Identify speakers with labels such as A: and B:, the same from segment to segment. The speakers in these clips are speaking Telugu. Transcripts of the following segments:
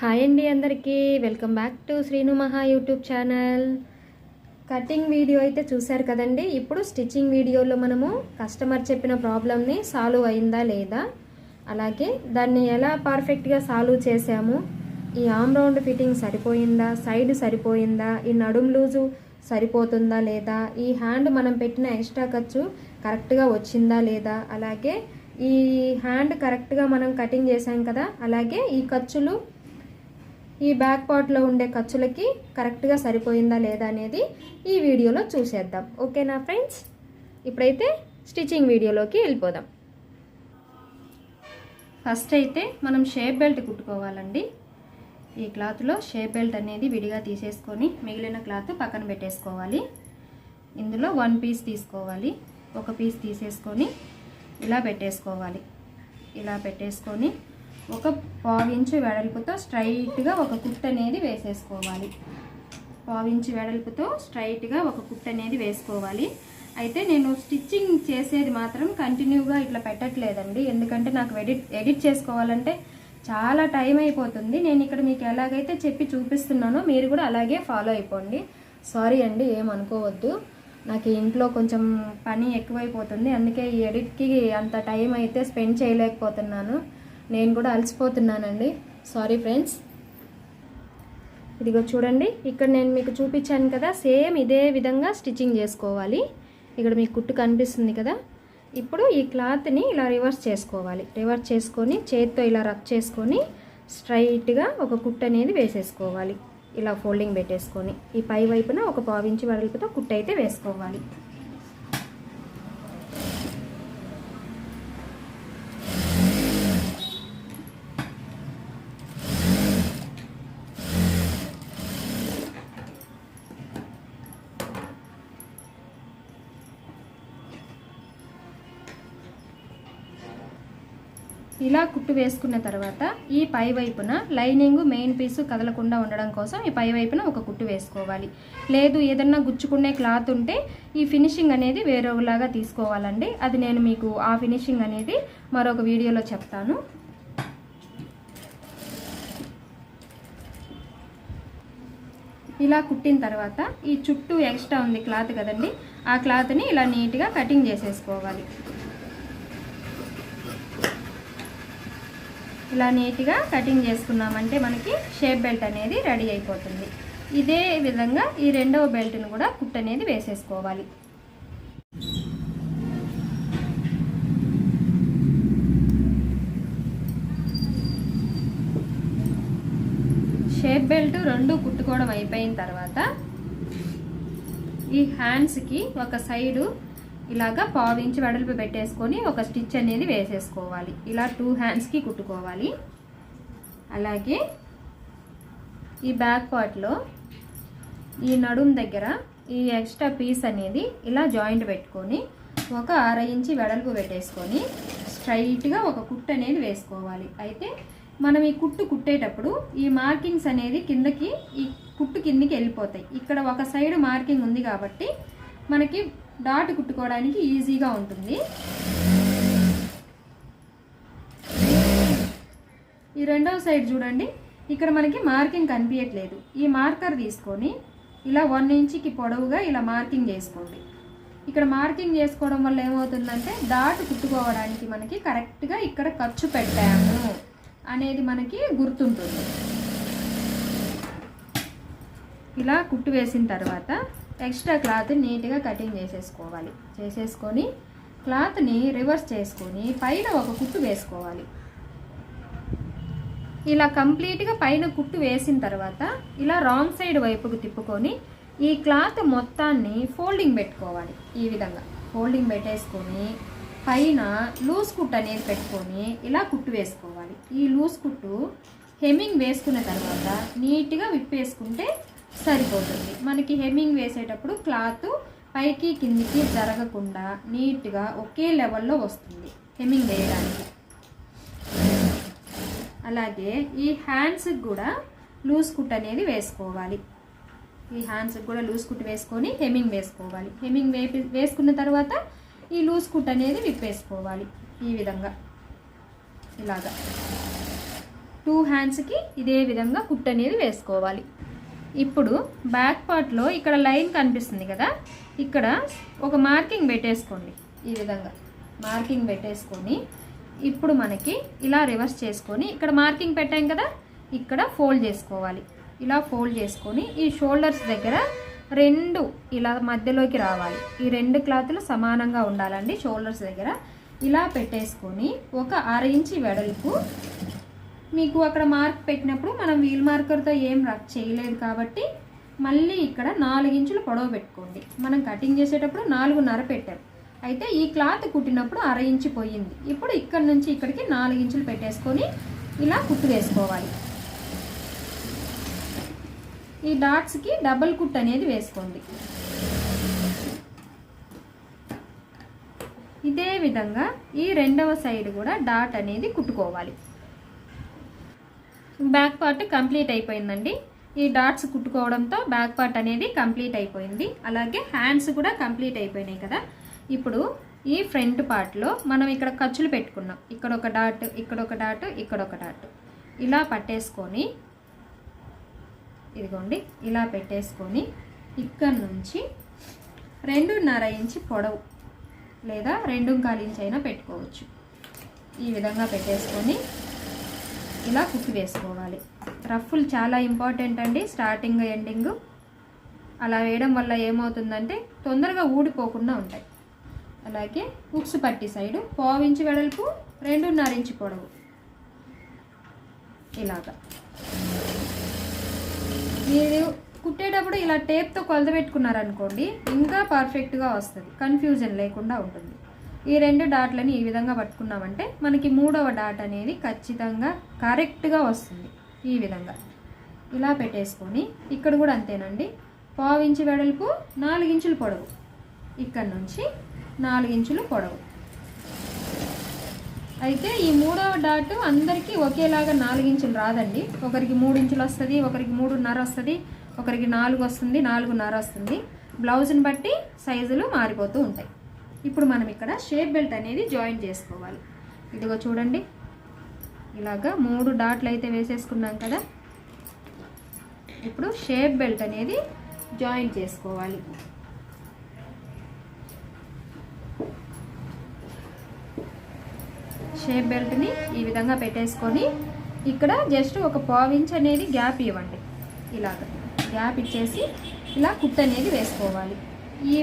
A: హాయ్ అండి అందరికీ. వెల్కమ్ బ్యాక్ టు శ్రీను మహా యూట్యూబ్ ఛానల్ కటింగ్ వీడియో అయితే చూశారు కదండి. ఇప్పుడు స్టిచ్చింగ్ వీడియోలో మనము కస్టమర్ చెప్పిన ప్రాబ్లమ్ని సాల్వ్ అయిందా లేదా? అలాగే దాన్ని ఎలా పర్ఫెక్ట్గా సాల్వ్ చేసాము ఈ ఆమ్ రౌండ్ ఫిట్టింగ్ సరిపోయిందా? సైడ్ సరిపోయిందా? ఈ నడుం లూజు సరిపోతుందా లేదా? ఈ హ్యాండ్ మనం పెట్టిన ఎక్స్ట్రా ఖర్చు కరెక్ట్గా వచ్చిందా లేదా? అలాగే ఈ హ్యాండ్ కరెక్ట్గా మనం కటింగ్ చేసాం కదా? అలాగే ఈ ఖర్చులు ఈ బ్యాక్ పార్ట్లో ఉండే ఖర్చులకి కరెక్ట్గా సరిపోయిందా లేదా అనేది ఈ వీడియోలో చూసేద్దాం. ఓకేనా ఫ్రెండ్స్? ఇప్పుడైతే స్టిచ్చింగ్ వీడియోలోకి వెళ్ళిపోదాం. ఫస్ట్ అయితే మనం షేప్ బెల్ట్ కుట్టుకోవాలండి. ఈ క్లాత్లో షేప్ బెల్ట్ అనేది విడిగా తీసేసుకొని మిగిలిన క్లాత్ పక్కన పెట్టేసుకోవాలి. ఇందులో వన్ పీస్ తీసుకోవాలి. ఒక పీస్ తీసేసుకొని ఇలా పెట్టేసుకోవాలి. ఇలా పెట్టేసుకొని ఒక పావించు వెడల్పుతో స్ట్రైట్గా ఒక కుట్ అనేది వేసేసుకోవాలి. పావించు వెడల్పుతో స్ట్రైట్గా ఒక కుట్ అనేది వేసుకోవాలి. అయితే నేను స్టిచ్చింగ్ చేసేది మాత్రం కంటిన్యూగా ఇట్లా పెట్టట్లేదండి. ఎందుకంటే నాకు ఎడిట్ ఎడిట్ చేసుకోవాలంటే చాలా టైం అయిపోతుంది. నేను ఇక్కడ మీకు ఎలాగైతే చెప్పి చూపిస్తున్నానో మీరు కూడా అలాగే ఫాలో అయిపోండి. సారీ అండి ఏమనుకోవద్దు నాకు ఇంట్లో కొంచెం పని ఎక్కువైపోతుంది. అందుకే ఈ ఎడిట్కి అంత టైం అయితే స్పెండ్ చేయలేకపోతున్నాను. నేను కూడా అలసిపోతున్నానండి. సారీ ఫ్రెండ్స్ ఇదిగో చూడండి ఇక్కడ నేను మీకు చూపించాను కదా సేమ్ ఇదే విధంగా స్టిచ్చింగ్ చేసుకోవాలి. ఇక్కడ మీకు కుట్టు కనిపిస్తుంది కదా. ఇప్పుడు ఈ క్లాత్ని ఇలా రివర్స్ చేసుకోవాలి. రివర్స్ చేసుకొని చేతితో ఇలా రబ్ చేసుకొని స్ట్రైట్గా ఒక కుట్టు అనేది వేసేసుకోవాలి. ఇలా ఫోల్డింగ్ పెట్టేసుకొని ఈ పై వైపున ఒక పావించి వెడల్పుతో కుట్టు అయితే వేసుకోవాలి. ఇలా కుట్టు వేసుకున్న తర్వాత ఈ పై వైపున లైనింగ్ మెయిన్ పీసు కదలకుండా ఉండడం కోసం ఈ పై వైపున ఒక కుట్టు వేసుకోవాలి. లేదు ఏదన్నా గుచ్చుకునే క్లాత్ ఉంటే ఈ ఫినిషింగ్ అనేది వేరేలాగా తీసుకోవాలండి. అది నేను మీకు ఆ ఫినిషింగ్ అనేది మరొక వీడియోలో చెప్తాను. ఇలా కుట్టిన తర్వాత ఈ చుట్టూ ఎక్స్ట్రా ఉంది క్లాత్ కదండి ఆ క్లాత్ని ఇలా నీట్గా కటింగ్ చేసేసుకోవాలి. ఇలా నీట్గా కటింగ్ చేసుకున్నామంటే మనకి షేప్ బెల్ట్ అనేది రెడీ అయిపోతుంది. ఇదే విధంగా ఈ రెండవ బెల్ట్ని కూడా కుట్ అనేది వేసేసుకోవాలి. షేప్ బెల్ట్ రెండు కుట్టుకోవడం అయిపోయిన తర్వాత ఈ హ్యాండ్స్కి ఒక సైడు ఇలాగా పావించి వెడల్పు పెట్టేసుకొని ఒక స్టిచ్ అనేది వేసేసుకోవాలి. ఇలా టూ హ్యాండ్స్కి కుట్టుకోవాలి. అలాగే ఈ బ్యాక్ పార్ట్లో ఈ నడుం దగ్గర ఈ ఎక్స్ట్రా పీస్ అనేది ఇలా జాయింట్ పెట్టుకొని ఒక అర ఇంచి వెడల్పు పెట్టేసుకొని స్ట్రైట్గా ఒక కుట్టు అనేది వేసుకోవాలి. అయితే మనం ఈ కుట్టు కుట్టేటప్పుడు ఈ మార్కింగ్స్ అనేది కిందకి ఈ కుట్టు కిందికి వెళ్ళిపోతాయి. ఇక్కడ ఒక సైడ్ మార్కింగ్ ఉంది కాబట్టి మనకి డాట్ కుట్టుకోవడానికి ఈజీగా ఉంటుంది. ఈ రెండవ సైడ్ చూడండి. ఇక్కడ మనకి మార్కింగ్ కనిపించట్లేదు ఈ మార్కర్ తీసుకొని ఇలా వన్ ఇంచ్కి పొడవుగా ఇలా మార్కింగ్ చేసుకోండి. ఇక్కడ మార్కింగ్ చేసుకోవడం వల్ల ఏమవుతుందంటే డాట్ కుట్టుకోవడానికి మనకి కరెక్ట్గా ఇక్కడ ఖర్చు పెట్టాము అనేది మనకి గుర్తుంటుంది. ఇలా కుట్టు వేసిన తర్వాత ఎక్స్ట్రా క్లాత్ నీట్గా కటింగ్ చేసేసుకోవాలి. చేసేసుకొని క్లాత్ని రివర్స్ చేసుకొని పైన ఒక కుట్టు వేసుకోవాలి. ఇలా కంప్లీట్గా పైన కుట్టు వేసిన తర్వాత ఇలా రాంగ్ సైడ్ వైపుకు తిప్పుకొని ఈ క్లాత్ మొత్తాన్ని ఫోల్డింగ్ పెట్టుకోవాలి. ఈ విధంగా ఫోల్డింగ్ పెట్టేసుకొని పైన లూజ్ కుట్టు అనేది పెట్టుకొని ఇలా కుట్టు వేసుకోవాలి. ఈ లూజ్ కుట్టు హెమ్మింగ్ వేసుకున్న తర్వాత నీట్గా విప్పేసుకుంటే సరిపోతుంది. మనకి హెమ్మింగ్ వేసేటప్పుడు క్లాత్ పైకి కిందికి జరగకుండా నీట్గా ఒకే లెవెల్లో వస్తుంది హెమ్మింగ్ వేయడానికి. అలాగే ఈ హ్యాండ్స్కి కూడా లూజ్ కుట్ అనేది వేసుకోవాలి. ఈ హ్యాండ్స్కి కూడా లూజ్ కుట్ వేసుకొని హెమ్మింగ్ వేసుకోవాలి. హెమ్మింగ్ వేపి వేసుకున్న తర్వాత ఈ లూజ్ కుట్ అనేది విప్పేసుకోవాలి ఈ విధంగా. ఇలాగా. టూ హ్యాండ్స్కి ఇదే విధంగా కుట్ అనేది వేసుకోవాలి. ఇప్పుడు బ్యాక్ పార్ట్లో ఇక్కడ లైన్ కనిపిస్తుంది కదా ఇక్కడ ఒక మార్కింగ్ పెట్టేసుకోండి. ఈ విధంగా మార్కింగ్ పెట్టేసుకొని ఇప్పుడు మనకి ఇలా రివర్స్ చేసుకొని ఇక్కడ మార్కింగ్ పెట్టాం కదా ఇక్కడ ఫోల్డ్ చేసుకోవాలి. ఇలా ఫోల్డ్ చేసుకొని ఈ షోల్డర్స్ దగ్గర రెండు ఇలా మధ్యలోకి రావాలి. ఈ రెండు క్లాత్లు సమానంగా ఉండాలండి షోల్డర్స్ దగ్గర. ఇలా పెట్టేసుకొని ఒక అర ఇంచి వెడల్పు మీకు అక్కడ మార్క్ పెట్టినప్పుడు మనం వీల్ మార్కర్తో ఏం రక్ చేయలేదు కాబట్టి మళ్ళీ ఇక్కడ నాలుగు ఇంచులు పొడవు పెట్టుకోండి. మనం కటింగ్ చేసేటప్పుడు నాలుగున్నర పెట్టాం. అయితే ఈ క్లాత్ కుట్టినప్పుడు అర ఇంచు పోయింది. ఇప్పుడు ఇక్కడ నుంచి ఇక్కడికి నాలుగు ఇంచులు పెట్టేసుకొని ఇలా కుట్టు వేసుకోవాలి. ఈ డాట్స్కి డబల్ కుట్ అనేది వేసుకోండి. ఇదే విధంగా ఈ రెండవ సైడ్ కూడా డాట్ అనేది కుట్టుకోవాలి. బ్యాక్ పార్ట్ కంప్లీట్ అయిపోయిందండి. ఈ డాట్స్ కుట్టుకోవడంతో బ్యాక్ పార్ట్ అనేది కంప్లీట్ అయిపోయింది. అలాగే హ్యాండ్స్ కూడా కంప్లీట్ అయిపోయినాయి కదా. ఇప్పుడు ఈ ఫ్రంట్ పార్ట్లో మనం ఇక్కడ ఖర్చులు పెట్టుకున్నాం. ఇక్కడ ఒక డాట్ ఇక్కడ ఒక డాట్ ఇక్కడ ఒక డాట్. ఇలా పట్టేసుకొని ఇదిగోండి ఇలా పెట్టేసుకొని ఇక్కడ నుంచి రెండున్నర ఇంచి పొడవు లేదా రెండు కాలు అయినా పెట్టుకోవచ్చు. ఈ విధంగా పెట్టేసుకొని ఇలా కుక్కి వేసుకోవాలి. రఫ్ఫులు చాలా ఇంపార్టెంట్ అండి స్టార్టింగ్ ఎండింగ్. అలా వేయడం వల్ల ఏమవుతుందంటే తొందరగా ఊడిపోకుండా ఉంటాయి. అలాగే ఉక్స్ పట్టి సైడు పావించి వెడల్పు రెండున్నర ఇంచు పొడవు. ఇలాగా. మీరు కుట్టేటప్పుడు ఇలా టేప్తో కొలత పెట్టుకున్నారనుకోండి ఇంకా పర్ఫెక్ట్గా వస్తుంది. కన్ఫ్యూజన్ లేకుండా ఉంటుంది. ఈ రెండు డాట్లని ఈ విధంగా పట్టుకున్నామంటే మనకి మూడవ డాట్ అనేది ఖచ్చితంగా కరెక్ట్గా వస్తుంది. ఈ విధంగా. ఇలా పెట్టేసుకొని ఇక్కడ కూడా అంతేనండి. పావించి వెడల్పు నాలుగించులు పొడవు. ఇక్కడ నుంచి నాలుగించులు పొడవు. అయితే ఈ మూడవ డాట్ అందరికీ ఒకేలాగా నాలుగించులు రాదండి. ఒకరికి మూడు ఇంచులు వస్తుంది ఒకరికి మూడున్నర వస్తుంది ఒకరికి నాలుగు వస్తుంది నాలుగున్నర వస్తుంది. బ్లౌజ్ని బట్టి సైజులు మారిపోతూ ఉంటాయి. ఇప్పుడు మనం ఇక్కడ షేప్ బెల్ట్ అనేది జాయిన్ చేసుకోవాలి. ఇదిగో చూడండి. ఇలాగా మూడు డాట్లు అయితే వేసేసుకున్నాం కదా. ఇప్పుడు షేప్ బెల్ట్ అనేది జాయిన్ చేసుకోవాలి. షేప్ బెల్ట్ని ఈ విధంగా పెట్టేసుకొని ఇక్కడ జస్ట్ ఒక పావించ్ అనేది గ్యాప్ ఇవ్వండి. ఇలాగ గ్యాప్ ఇచ్చేసి ఇలా కుట్ అనేది వేసుకోవాలి. ఈ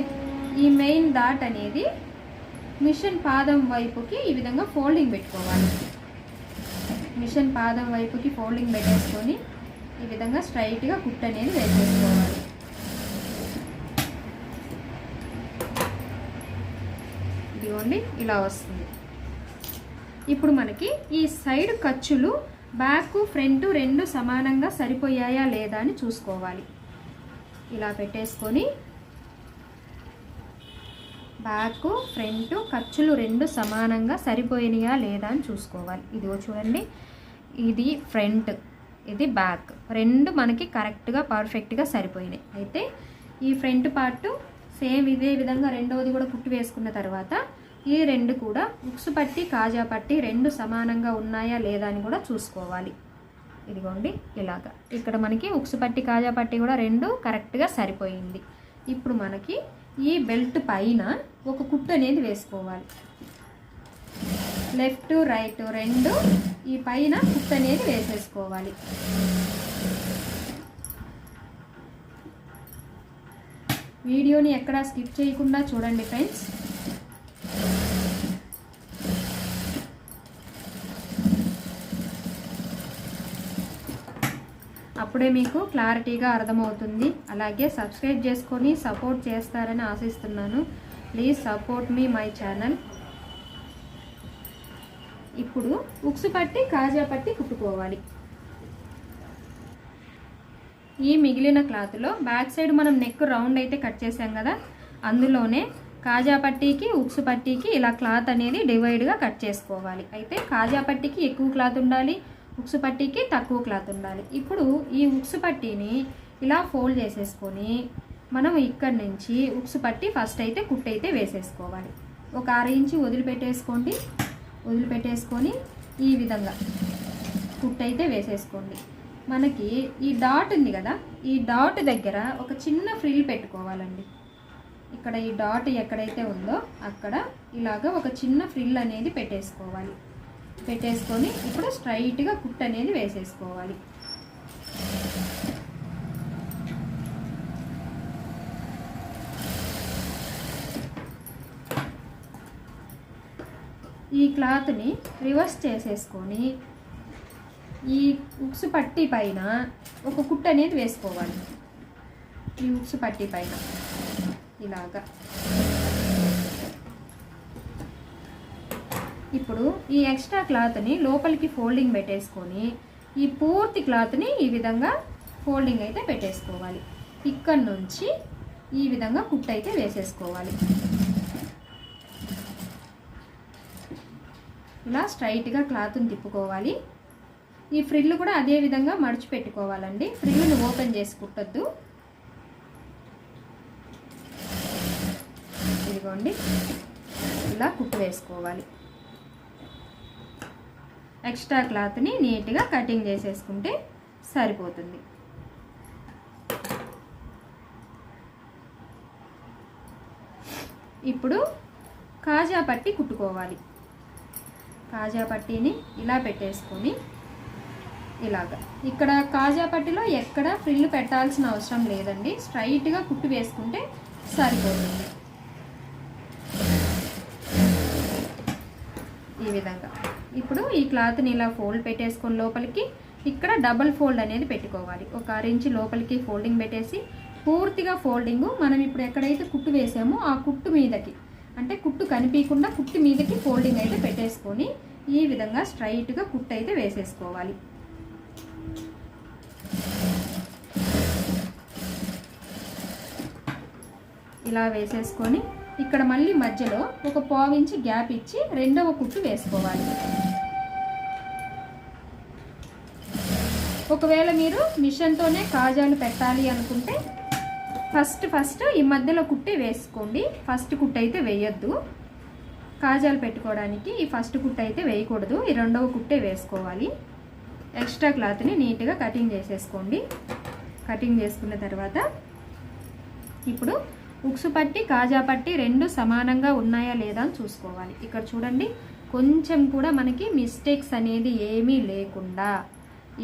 A: ఈ మెయిన్ డాట్ అనేది మిషన్ పాదం వైపుకి ఈ విధంగా ఫోల్డింగ్ పెట్టుకోవాలి. మిషన్ పాదం వైపుకి ఫోల్డింగ్ పెట్టేసుకొని ఈ విధంగా స్ట్రైట్గా కుట్ అనేది వేసేసుకోవాలి. ఇదిగోండి ఇలా వస్తుంది. ఇప్పుడు మనకి ఈ సైడ్ ఖర్చులు బ్యాక్ ఫ్రంట్ రెండు సమానంగా సరిపోయాయా లేదా అని చూసుకోవాలి. ఇలా పెట్టేసుకొని బ్యాక్ ఫ్రంట్ ఖర్చులు రెండు సమానంగా సరిపోయినాయా లేదా అని చూసుకోవాలి. ఇదిగో చూడండి. ఇది ఫ్రంట్ ఇది బ్యాక్. రెండు మనకి కరెక్ట్గా పర్ఫెక్ట్గా సరిపోయినాయి. అయితే ఈ ఫ్రంట్ పార్ట్ సేమ్ ఇదే విధంగా రెండవది కూడా పుట్టి వేసుకున్న తర్వాత ఈ రెండు కూడా ఉక్సు పట్టి కాజా పట్టి రెండు సమానంగా ఉన్నాయా లేదా అని కూడా చూసుకోవాలి. ఇదిగోండి ఇలాగా. ఇక్కడ మనకి ఉక్సు పట్టి కాజా పట్టి కూడా రెండు కరెక్ట్గా సరిపోయింది. ఇప్పుడు మనకి ఈ బెల్ట్ పైన ఒక కుట్టు అనేది వేసుకోవాలి. లెఫ్ట్ రైట్ రెండు ఈ పైన కుట్టు అనేది వేసేసుకోవాలి. వీడియోని ఎక్కడా స్కిప్ చేయకుండా చూడండి ఫ్రెండ్స్. అప్పుడే మీకు క్లారిటీగా అర్థమవుతుంది. అలాగే సబ్స్క్రైబ్ చేసుకొని సపోర్ట్ చేస్తారని ఆశిస్తున్నాను. Please support me my channel. ఇప్పుడు ఉక్సు పట్టి కాజా పట్టి కుట్టుకోవాలి. ఈ మిగిలిన క్లాత్లో బ్యాక్ సైడ్ మనం నెక్ రౌండ్ అయితే కట్ చేసాం కదా. అందులోనే కాజా పట్టీకి ఉక్సు పట్టీకి ఇలా క్లాత్ అనేది డివైడ్గా కట్ చేసుకోవాలి. అయితే కాజా పట్టీకి ఎక్కువ క్లాత్ ఉండాలి. ఉక్సు పట్టీకి తక్కువ క్లాత్ ఉండాలి. ఇప్పుడు ఈ ఉక్సు పట్టీని ఇలా ఫోల్డ్ చేసేసుకొని మనం ఇక్కడ నుంచి ఉక్సు పట్టి ఫస్ట్ అయితే కుట్టు అయితే వేసేసుకోవాలి. ఒక అర ఇంచి వదిలిపెట్టేసుకోండి. వదిలిపెట్టేసుకొని ఈ విధంగా కుట్ అయితే వేసేసుకోండి. మనకి ఈ డాట్ ఉంది కదా ఈ డాట్ దగ్గర ఒక చిన్న ఫ్రిల్ పెట్టుకోవాలండి. ఇక్కడ ఈ డాట్ ఎక్కడైతే ఉందో అక్కడ ఇలాగ ఒక చిన్న ఫ్రిల్ అనేది పెట్టేసుకోవాలి. పెట్టేసుకొని ఇప్పుడు స్ట్రైట్గా కుట్ అనేది వేసేసుకోవాలి. ఈ క్లాత్ని రివర్స్ చేసేసుకొని ఈ ఉక్స్ పట్టి పైన ఒక కుట్టు అనేది వేసుకోవాలి. ఈ ఉక్స్ పట్టి పైన ఇలాగా. ఇప్పుడు ఈ ఎక్స్ట్రా క్లాత్ని లోపలికి ఫోల్డింగ్ పెట్టేసుకొని ఈ పూర్తి క్లాత్ని ఈ విధంగా ఫోల్డింగ్ అయితే పెట్టేసుకోవాలి. ఇక్కడ నుంచి ఈ విధంగా కుట్ అయితే వేసేసుకోవాలి. ఇలా స్ట్రైట్గా క్లాత్ని తిప్పుకోవాలి. ఈ ఫ్రిల్ కూడా అదే విధంగా మడిచి పెట్టుకోవాలండి. ఫ్రిల్ని ఓపెన్ చేసి కుట్టద్దు. ఇదిగోండి. ఇలా కుట్టు వేసుకోవాలి. ఎక్స్ట్రా క్లాత్ని నీట్గా కటింగ్ చేసేసుకుంటే సరిపోతుంది. ఇప్పుడు కాజా పట్టి కుట్టుకోవాలి. కాజా పట్టీని ఇలా పెట్టేసుకొని ఇలాగా. ఇక్కడ కాజా పట్టిలో ఎక్కడ ఫ్రిల్ పెట్టాల్సిన అవసరం లేదండి. స్ట్రైట్గా కుట్టు వేసుకుంటే సరిపోతుంది. ఈ విధంగా. ఇప్పుడు ఈ క్లాత్ని ఇలా ఫోల్డ్ పెట్టేసుకొని లోపలికి ఇక్కడ డబల్ ఫోల్డ్ అనేది పెట్టుకోవాలి. ఒక అరించి లోపలికి ఫోల్డింగ్ పెట్టేసి పూర్తిగా ఫోల్డింగ్ మనం ఇప్పుడు ఎక్కడైతే కుట్టు వేసామో ఆ కుట్టు మీదకి అంటే కుట్టు కనిపించకుండా కుట్టు మీదకి ఫోల్డింగ్ అయితే పెట్టేసుకొని ఈ విధంగా స్ట్రైట్గా కుట్టు అయితే వేసేసుకోవాలి. ఇలా వేసేసుకొని ఇక్కడ మళ్ళీ మధ్యలో ఒక పావించి గ్యాప్ ఇచ్చి రెండవ కుట్టు వేసుకోవాలి. ఒకవేళ మీరు మిషన్తోనే కాజాలు పెట్టాలి అనుకుంటే ఫస్ట్ ఫస్ట్ ఈ మధ్యలో కుట్టి వేసుకోండి. ఫస్ట్ కుట్టు అయితే వేయొద్దు. కాజాలు పెట్టుకోవడానికి ఈ ఫస్ట్ కుట్టు అయితే వేయకూడదు. ఈ రెండవ కుట్టే వేసుకోవాలి. ఎక్స్ట్రా క్లాత్ని నీట్గా కటింగ్ చేసేసుకోండి. కటింగ్ చేసుకున్న తర్వాత ఇప్పుడు ఉక్సు పట్టి కాజా పట్టి రెండు సమానంగా ఉన్నాయా లేదా అని చూసుకోవాలి. ఇక్కడ చూడండి. కొంచెం కూడా మనకి మిస్టేక్స్ అనేది ఏమీ లేకుండా.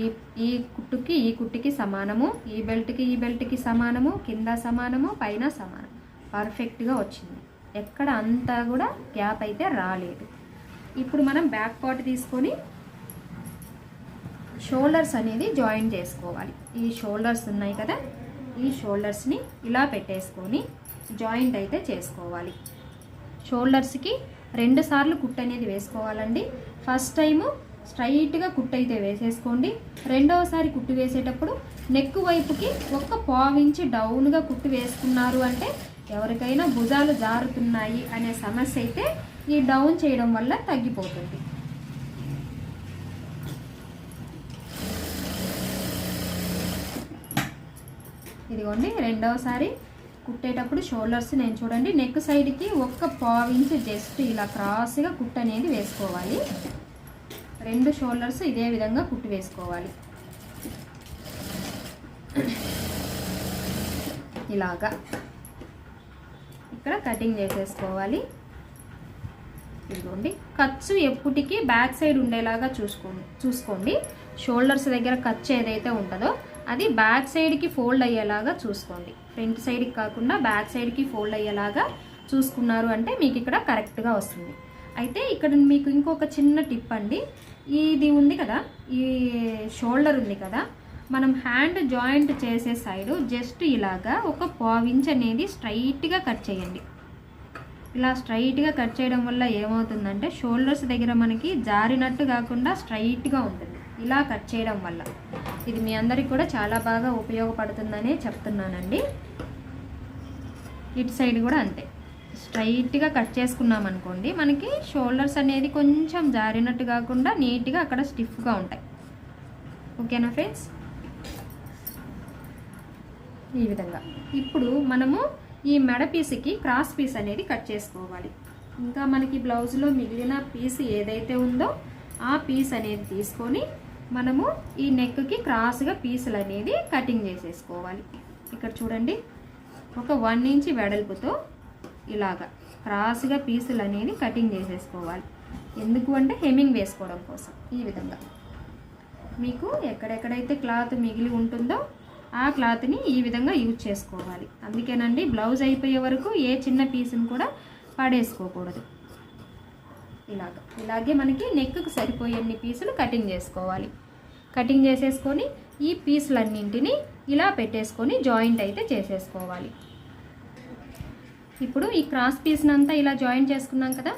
A: ఈ ఈ కుట్టుకి ఈ కుట్టుకి సమానము ఈ బెల్ట్కి ఈ బెల్ట్కి సమానము కింద సమానము పైన సమానం పర్ఫెక్ట్గా వచ్చింది. ఎక్కడ అంతా కూడా గ్యాప్ అయితే రాలేదు. ఇప్పుడు మనం బ్యాక్ పార్ట్ తీసుకొని షోల్డర్స్ అనేది జాయిన్ చేసుకోవాలి. ఈ షోల్డర్స్ ఉన్నాయి కదా? ఈ షోల్డర్స్ని ఇలా పెట్టేసుకొని జాయింట్ అయితే చేసుకోవాలి. షోల్డర్స్కి రెండు సార్లు కుట్ అనేది వేసుకోవాలండి. ఫస్ట్ టైము స్ట్రైట్గా కుట్టు అయితే వేసేసుకోండి. రెండవసారి కుట్టు వేసేటప్పుడు నెక్ వైపుకి ఒక్క పావించి డౌన్గా కుట్టు వేసుకున్నారు అంటే ఎవరికైనా భుజాలు జారుతున్నాయి అనే సమస్య అయితే ఈ డౌన్ చేయడం వల్ల తగ్గిపోతుంది. ఇదిగోండి రెండవసారి కుట్టేటప్పుడు షోల్డర్స్ నేను చూడండి. నెక్ సైడ్కి ఒక్క పావించి జస్ట్ ఇలా క్రాస్గా కుట్టు అనేది వేసుకోవాలి. రెండు షోల్డర్స్ ఇదే విధంగా కుట్టి వేసుకోవాలి. ఇలాగా. ఇక్కడ కటింగ్ చేసేసుకోవాలి. ఇదిగోండి. ఖర్చు ఎప్పటికీ బ్యాక్ సైడ్ ఉండేలాగా చూసుకోండి చూసుకోండి. షోల్డర్స్ దగ్గర ఖర్చు ఏదైతే ఉంటుందో అది బ్యాక్ సైడ్కి ఫోల్డ్ అయ్యేలాగా చూసుకోండి. ఫ్రంట్ సైడ్కి కాకుండా బ్యాక్ సైడ్కి ఫోల్డ్ అయ్యేలాగా చూసుకున్నారు అంటే మీకు ఇక్కడ కరెక్ట్గా వస్తుంది. అయితే ఇక్కడ మీకు ఇంకొక చిన్న టిప్ అండి. ఇది ఉంది కదా ఈ షోల్డర్ ఉంది కదా మనం హ్యాండ్ జాయింట్ చేసే సైడు జస్ట్ ఇలాగా ఒక పావించ్ అనేది స్ట్రైట్గా కట్ చేయండి. ఇలా స్ట్రైట్గా కట్ చేయడం వల్ల ఏమవుతుందంటే షోల్డర్స్ దగ్గర మనకి జారినట్టు కాకుండా స్ట్రైట్గా ఉంటుంది. ఇలా కట్ చేయడం వల్ల. ఇది మీ అందరికి కూడా చాలా బాగా ఉపయోగపడుతుందనే చెప్తున్నానండి. ఇటు సైడ్ కూడా అంతే. స్ట్రైట్గా కట్ చేసుకున్నాం అనుకోండి మనకి షోల్డర్స్ అనేది కొంచెం జారినట్టు కాకుండా నీట్గా అక్కడ స్టిఫ్గా ఉంటాయి. ఓకేనా ఫ్రెండ్స్? ఈ విధంగా. ఇప్పుడు మనము ఈ మెడ పీస్కి క్రాస్ పీస్ అనేది కట్ చేసుకోవాలి. ఇంకా మనకి బ్లౌజ్లో మిగిలిన పీస్ ఏదైతే ఉందో ఆ పీస్ అనేది తీసుకొని మనము ఈ నెక్కి క్రాస్గా పీసులు అనేది కటింగ్ చేసేసుకోవాలి. ఇక్కడ చూడండి ఒక వన్ ఇంచ్ వెడల్పుతో ఇలాగా క్రాస్గా పీసులు అనేది కటింగ్ చేసేసుకోవాలి. ఎందుకు అంటే హెమ్మింగ్ వేసుకోవడం కోసం ఈ విధంగా. మీకు ఎక్కడెక్కడైతే క్లాత్ మిగిలి ఉంటుందో ఆ క్లాత్ని ఈ విధంగా యూజ్ చేసుకోవాలి. అందుకేనండి బ్లౌజ్ అయిపోయే వరకు ఏ చిన్న పీస్ని కూడా పడేసుకోకూడదు. ఇలాగ. ఇలాగే మనకి నెక్కు సరిపోయేన్ని పీసులు కటింగ్ చేసుకోవాలి. కటింగ్ చేసేసుకొని ఈ పీసులన్నింటినీ ఇలా పెట్టేసుకొని జాయింట్ అయితే చేసేసుకోవాలి. ఇప్పుడు ఈ క్రాస్ పీస్నంతా ఇలా జాయిన్ చేసుకున్నాం కదా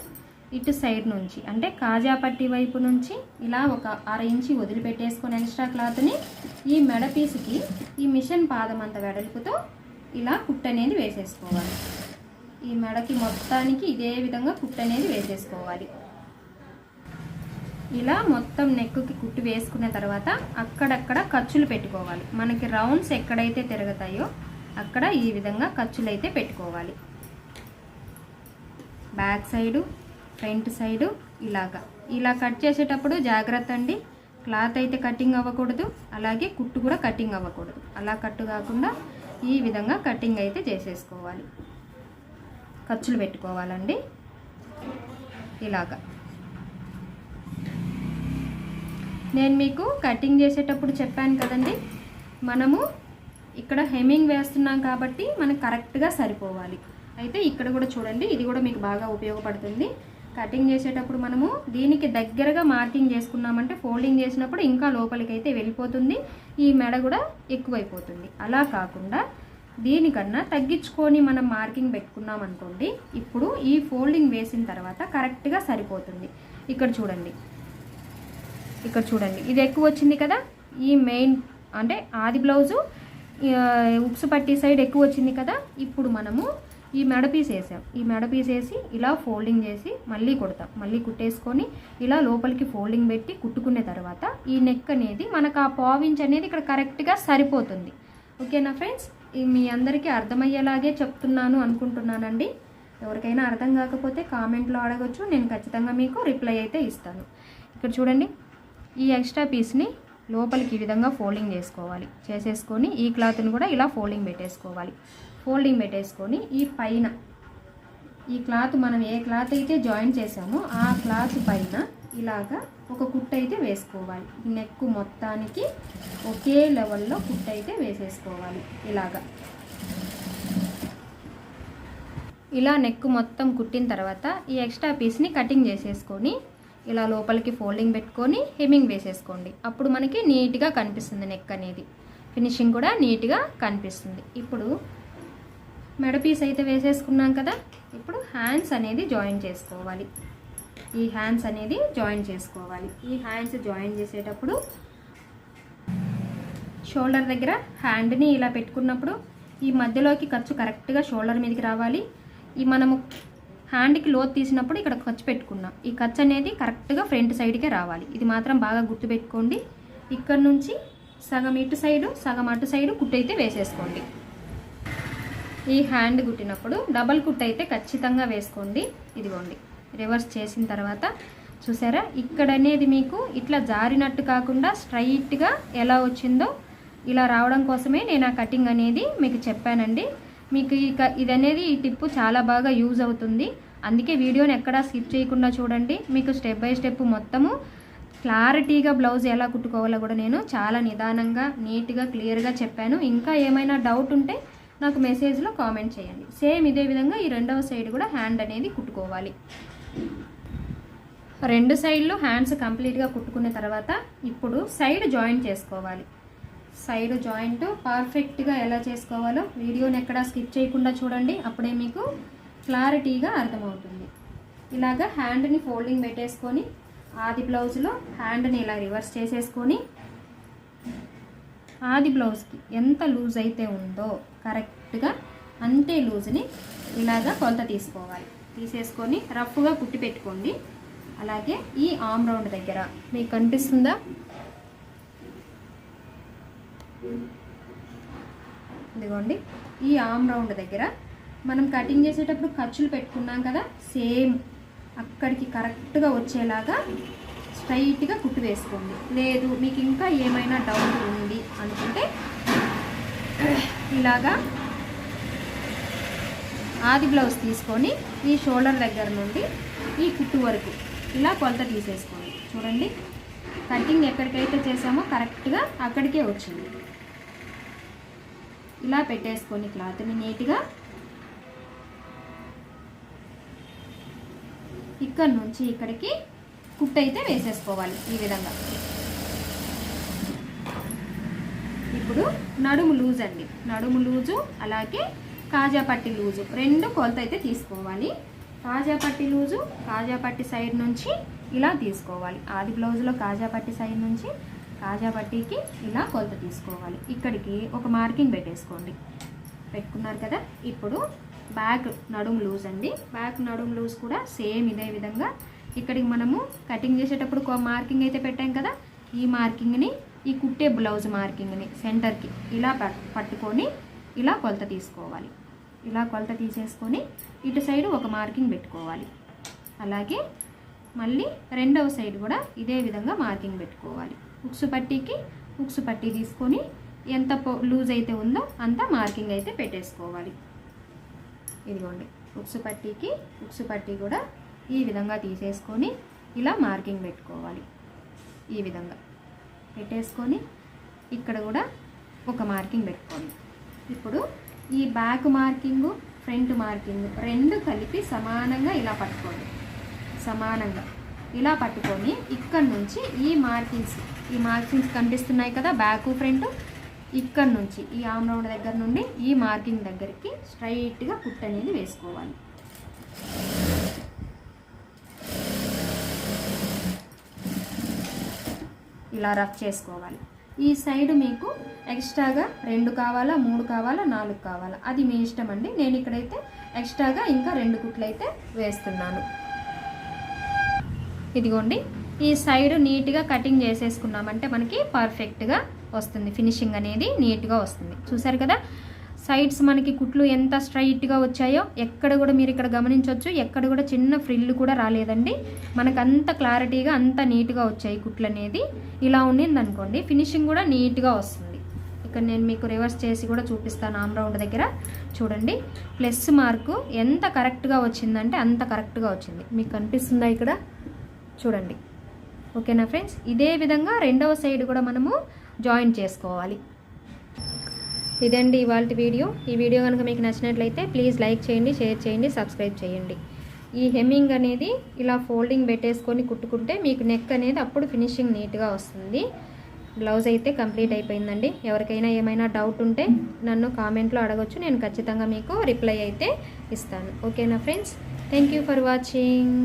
A: ఇటు సైడ్ నుంచి. అంటే కాజా పట్టి వైపు నుంచి ఇలా ఒక అర ఇంచి వదిలిపెట్టేసుకొని ఎక్స్ట్రా క్లాత్ని ఈ మెడ పీస్కి ఈ మిషన్ పాదం అంత వెడల్పుతో ఇలా కుట్ అనేది వేసేసుకోవాలి. ఈ మెడకి మొత్తానికి ఇదే విధంగా కుట్ అనేది వేసేసుకోవాలి. ఇలా మొత్తం నెక్కుకి కుట్టు వేసుకున్న తర్వాత అక్కడక్కడ ఖర్చులు పెట్టుకోవాలి. మనకి రౌండ్స్ ఎక్కడైతే తిరుగుతాయో అక్కడ ఈ విధంగా ఖర్చులు అయితే పెట్టుకోవాలి. బ్యాక్ సైడు ఫ్రంట్ సైడు ఇలాగా. ఇలా కట్ చేసేటప్పుడు జాగ్రత్త అండి. క్లాత్ అయితే కటింగ్ అవ్వకూడదు. అలాగే కుట్టు కూడా కటింగ్ అవ్వకూడదు. అలా కట్టు కాకుండా ఈ విధంగా కటింగ్ అయితే చేసేసుకోవాలి. ఖర్చులు పెట్టుకోవాలండి. ఇలాగా. నేను మీకు కటింగ్ చేసేటప్పుడు చెప్పాను కదండి. మనము ఇక్కడ హెమ్మింగ్ వేస్తున్నాం కాబట్టి మనకు కరెక్ట్గా సరిపోవాలి. అయితే ఇక్కడ కూడా చూడండి ఇది కూడా మీకు బాగా ఉపయోగపడుతుంది. కటింగ్ చేసేటప్పుడు మనము దీనికి దగ్గరగా మార్కింగ్ చేసుకున్నామంటే ఫోల్డింగ్ చేసినప్పుడు ఇంకా లోపలికి అయితే వెళ్ళిపోతుంది. ఈ మెడ కూడా ఎక్కువైపోతుంది. అలా కాకుండా దీనికన్నా తగ్గించుకొని మనం మార్కింగ్ పెట్టుకున్నాం అనుకోండి ఇప్పుడు ఈ ఫోల్డింగ్ వేసిన తర్వాత కరెక్ట్గా సరిపోతుంది. ఇక్కడ చూడండి. ఇక్కడ చూడండి. ఇది ఎక్కువ వచ్చింది కదా? ఈ మెయిన్ అంటే ఆది బ్లౌజు ఆ, ఉక్సు పట్టి సైడ్ ఎక్కువ వచ్చింది కదా? ఇప్పుడు మనము ఈ మెడ పీస్ వేసాం ఈ మెడ పీస్ వేసి ఇలా ఫోల్డింగ్ చేసి మళ్ళీ కుడతాం. మళ్ళీ కుట్టేసుకొని ఇలా లోపలికి ఫోల్డింగ్ పెట్టి కుట్టుకునే తర్వాత ఈ నెక్ అనేది మనకు ఆ పావించ్ అనేది ఇక్కడ కరెక్ట్గా సరిపోతుంది. ఓకేనా ఫ్రెండ్స్ మీ అందరికీ అర్థమయ్యేలాగే చెప్తున్నాను అనుకుంటున్నానండి. ఎవరికైనా అర్థం కాకపోతే కామెంట్లో అడగచ్చు. నేను ఖచ్చితంగా మీకు రిప్లై అయితే ఇస్తాను. ఇక్కడ చూడండి. ఈ ఎక్స్ట్రా పీస్ని లోపలికి ఈ విధంగా ఫోల్డింగ్ చేసుకోవాలి. చేసేసుకొని ఈ క్లాత్ని కూడా ఇలా ఫోల్డింగ్ పెట్టేసుకోవాలి. ఫోల్డింగ్ పెట్టేసుకొని ఈ పైన ఈ క్లాత్ మనం ఏ క్లాత్ అయితే జాయిన్ చేసామో ఆ క్లాత్ పైన ఇలాగా ఒక కుట్ట అయితే వేసుకోవాలి. నెక్ మొత్తానికి ఒకే లెవెల్లో కుట్ట అయితే వేసేసుకోవాలి ఇలాగా. ఇలా నెక్ మొత్తం కుట్టిన తర్వాత ఈ ఎక్స్ట్రా పీస్ని కటింగ్ చేసేసుకొని ఇలా లోపలికి ఫోల్డింగ్ పెట్టుకొని హెమ్మింగ్ వేసేసుకోండి. అప్పుడు మనకి నీట్గా కనిపిస్తుంది నెక్ అనేది. ఫినిషింగ్ కూడా నీట్గా కనిపిస్తుంది. ఇప్పుడు మెడ పీస్ అయితే వేసేసుకున్నాం కదా ఇప్పుడు హ్యాండ్స్ అనేది జాయిన్ చేసుకోవాలి. ఈ హ్యాండ్స్ అనేది జాయిన్ చేసుకోవాలి. ఈ హ్యాండ్స్ జాయిన్ చేసేటప్పుడు షోల్డర్ దగ్గర హ్యాండ్ని ఇలా పెట్టుకున్నప్పుడు ఈ మధ్యలోకి ఖర్చు కరెక్ట్గా షోల్డర్ మీదకి రావాలి. ఈ మనము హ్యాండ్కి లోతు తీసినప్పుడు ఇక్కడ ఖర్చు పెట్టుకున్నాం. ఈ ఖర్చు అనేది కరెక్ట్గా ఫ్రంట్ సైడ్కే రావాలి. ఇది మాత్రం బాగా గుర్తుపెట్టుకోండి. ఇక్కడ నుంచి సగం ఇటు సైడు సగం అటు సైడు కుట్టు అయితే వేసేసుకోండి. ఈ హ్యాండ్ కుట్టినప్పుడు డబల్ కుట్ అయితే ఖచ్చితంగా వేసుకోండి. ఇదిగోండి. రివర్స్ చేసిన తర్వాత చూసారా? ఇక్కడ అనేది మీకు ఇట్లా జారినట్టు కాకుండా స్ట్రైట్గా ఎలా వచ్చిందో ఇలా రావడం కోసమే నేను ఆ కటింగ్ అనేది మీకు చెప్పానండి. మీకు ఈ క- ఇది అనేది ఈ టిప్పు చాలా బాగా యూజ్ అవుతుంది. అందుకే వీడియోని ఎక్కడా స్కిప్ చేయకుండా చూడండి. మీకు స్టెప్ బై స్టెప్ మొత్తము క్లారిటీగా బ్లౌజ్ ఎలా కుట్టుకోవాలో కూడా నేను చాలా నిదానంగా నీట్గా క్లియర్గా చెప్పాను. ఇంకా ఏమైనా డౌట్ ఉంటే నాకు మెసేజ్లో కామెంట్ చేయండి. సేమ్ ఇదే విధంగా ఈ రెండవ సైడ్ కూడా హ్యాండ్ అనేది కుట్టుకోవాలి. రెండు సైడ్లు హ్యాండ్స్ కంప్లీట్గా కుట్టుకున్న తర్వాత ఇప్పుడు సైడ్ జాయింట్ చేసుకోవాలి. సైడ్ జాయింట్ పర్ఫెక్ట్గా ఎలా చేసుకోవాలో వీడియోని ఎక్కడా స్కిప్ చేయకుండా చూడండి. అప్పుడే మీకు క్లారిటీగా అర్థమవుతుంది. ఇలాగా హ్యాండ్ని ఫోల్డింగ్ పెట్టేసుకొని ఆది బ్లౌజ్లో హ్యాండ్ని ఇలా రివర్స్ చేసేసుకొని ఆది బ్లౌజ్కి ఎంత లూజ్ అయితే ఉందో కరెక్ట్గా అంతే లూజ్ని ఇలాగా కొలత తీసుకోవాలి. తీసేసుకొని రఫ్గా కుట్టి పెట్టుకోండి. అలాగే ఈ ఆమ్ రౌండ్ దగ్గర మీకు కనిపిస్తుందా? ఇదిగోండి. ఈ ఆమ్ రౌండ్ దగ్గర మనం కటింగ్ చేసేటప్పుడు ఖర్చులు పెట్టుకున్నాం కదా? సేమ్ అక్కడికి కరెక్ట్గా వచ్చేలాగా స్ట్రైట్గా కుట్టి వేసుకోండి. లేదు మీకు ఇంకా ఏమైనా డౌట్ ఉంది అనుకుంటే ఇలాగా ఆది బ్లౌజ్ తీసుకొని ఈ షోల్డర్ దగ్గర నుండి ఈ కుట్టు వరకు ఇలా కొలత తీసేసుకోండి చూడండి. కటింగ్ ఎక్కడికైతే చేసామో కరెక్ట్గా అక్కడికే వచ్చింది. ఇలా పెట్టేసుకొని క్లాత్ని నీట్గా ఇక్కడ నుంచి ఇక్కడికి కుట్టయితే వేసేసుకోవాలి ఈ విధంగా. ఇప్పుడు నడుము లూజ్ అండి. నడుము లూజు అలాగే కాజా పట్టి లూజు. రెండు కొలత అయితే తీసుకోవాలి. కాజా పట్టి లూజు కాజా పట్టి సైడ్ నుంచి ఇలా తీసుకోవాలి. ఆది బ్లౌజ్లో కాజా పట్టి సైడ్ నుంచి కాజా పట్టీకి ఇలా కొలత తీసుకోవాలి. ఇక్కడికి ఒక మార్కింగ్ పెట్టేసుకోండి. పెట్టుకున్నారు కదా? ఇప్పుడు బ్యాక్ నడుము లూజ్ అండి. బ్యాక్ నడుము లూజ్ కూడా సేమ్ ఇదే విధంగా. ఇక్కడికి మనము కటింగ్ చేసేటప్పుడు మార్కింగ్ అయితే పెట్టాం కదా? ఈ మార్కింగ్ని ఈ కుట్టే బ్లౌజ్ మార్కింగ్ని సెంటర్కి ఇలా పట్టుకొని ఇలా కొలత తీసుకోవాలి. ఇలా కొలత తీసేసుకొని ఇటు సైడు ఒక మార్కింగ్ పెట్టుకోవాలి. అలాగే మళ్ళీ రెండవ సైడ్ కూడా ఇదే విధంగా మార్కింగ్ పెట్టుకోవాలి. ఉక్సు పట్టీకి ఉక్సు పట్టీ తీసుకొని ఎంత లూజ్ అయితే ఉందో అంత మార్కింగ్ అయితే పెట్టేసుకోవాలి. ఇదిగోండి ఉక్సు పట్టీకి ఉక్సు పట్టీ కూడా ఈ విధంగా తీసేసుకొని ఇలా మార్కింగ్ పెట్టుకోవాలి. ఈ విధంగా. పెట్టేసుకొని ఇక్కడ కూడా ఒక మార్కింగ్ పెట్టుకోండి ఇప్పుడు ఈ బ్యాక్ మార్కింగ్ ఫ్రంట్ మార్కింగ్ రెండు కలిపి సమానంగా ఇలా పట్టుకోండి. సమానంగా ఇలా పట్టుకొని ఇక్కడ నుంచి ఈ మార్కింగ్స్ ఈ మార్కింగ్స్ కనిపిస్తున్నాయి కదా బ్యాక్ ఫ్రంట్. ఇక్కడ నుంచి ఈ ఆమ్ రౌండ్ దగ్గర నుండి ఈ మార్కింగ్ దగ్గరికి స్ట్రైట్గా కుట్ అనేది వేసుకోవాలి. ఇలా రఫ్ చేసుకోవాలి. ఈ సైడ్ మీకు ఎక్స్ట్రాగా రెండు కావాలా మూడు కావాలా నాలుగు కావాలా? అది మీ ఇష్టం అండి. నేను ఇక్కడైతే ఎక్స్ట్రాగా ఇంకా రెండు కుట్లు అయితే వేస్తున్నాను. ఇదిగోండి. ఈ సైడ్ నీట్గా కటింగ్ చేసేసుకున్నామంటే మనకి పర్ఫెక్ట్గా వస్తుంది. ఫినిషింగ్ అనేది నీట్గా వస్తుంది. చూసారు కదా? సైడ్స్ మనకి కుట్లు ఎంత స్ట్రైట్గా వచ్చాయో ఎక్కడ కూడా మీరు ఇక్కడ గమనించవచ్చు ఎక్కడ కూడా చిన్న ఫ్రిల్ కూడా రాలేదండి. మనకు అంత క్లారిటీగా అంత నీట్గా వచ్చాయి కుట్లు అనేది ఇలా ఉండింది అనుకోండి ఫినిషింగ్ కూడా నీట్గా వస్తుంది. ఇక్కడ నేను మీకు రివర్స్ చేసి కూడా చూపిస్తాను ఆమ్ రౌండ్ దగ్గర. చూడండి ప్లస్ మార్కు ఎంత కరెక్ట్గా వచ్చిందంటే అంత కరెక్ట్గా వచ్చింది. మీకు కనిపిస్తుందా ఇక్కడ? చూడండి. ఓకేనా ఫ్రెండ్స్? ఇదే విధంగా రెండవ సైడ్ కూడా మనము జాయిన్ చేసుకోవాలి. ఇదండి ఇవాళ వీడియో. ఈ వీడియో కనుక మీకు నచ్చినట్లయితే ప్లీజ్ లైక్ చేయండి షేర్ చేయండి సబ్స్క్రైబ్ చేయండి. ఈ హెమ్మింగ్ అనేది ఇలా ఫోల్డింగ్ పెట్టేసుకొని కుట్టుకుంటే మీకు నెక్ అనేది అప్పుడు ఫినిషింగ్ నీట్గా వస్తుంది. బ్లౌజ్ అయితే కంప్లీట్ అయిపోయిందండి. ఎవరికైనా ఏమైనా డౌట్ ఉంటే నన్ను కామెంట్లో అడగొచ్చు. నేను ఖచ్చితంగా మీకు రిప్లై అయితే ఇస్తాను. ఓకేనా friends? Thank you for watching.